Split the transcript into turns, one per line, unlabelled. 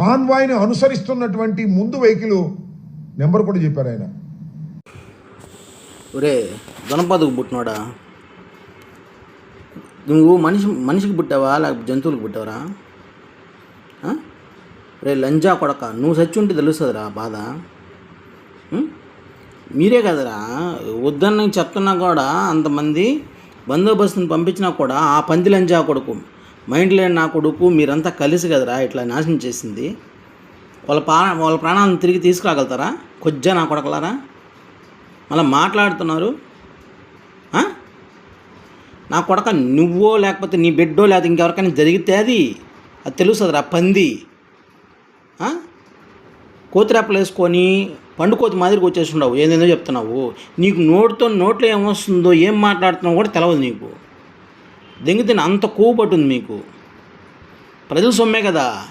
కాన్వాయ్ని అనుసరిస్తున్నటువంటి ముందు vehicle number కూడా చెప్పారు ఆయన.
ఒరే దొనపాదుకు పుట్టినోడా? నువ్వు మనిషి మనిషికి పుట్టావా? లేకపోతే జంతువులకు పుట్టావరా? రే లంజా కొడక నువ్వు సచ్చి ఉంటే తెలుస్తుందిరా బాధ. మీరే కదరా? వద్దని చెప్తున్నా కూడా అంతమంది బందోబస్తుని పంపించినా కూడా ఆ పంది లంజా కొడుకు మైండ్ లేని నా కొడుకు మీరంతా కలిసి కదరా ఇట్లా నాశనం చేసింది. వాళ్ళ పా వాళ్ళ ప్రాణాలను తిరిగి తీసుకురాగలుగుతారా? కొజ్జా నా కొడకలారా? మళ్ళీ మాట్లాడుతున్నారు. నా కొడక నువ్వో లేకపోతే నీ బిడ్డో లేకపోతే ఇంకెవరికైనా జరిగితే అది? అది తెలుస్తుందిరా పంది. కోతిరేపలు వేసుకొని పండుకోతి మాదిరికి వచ్చేసి ఉండవు ఏందేందో చెప్తున్నావు. నీకు నోటితో నోట్లో ఏమొస్తుందో ఏం మాట్లాడుతున్నావు కూడా తెలియదు నీకు. దెంగితిన అంత కోపట్టుంది మీకు. ప్రజల సొమ్మే కదా.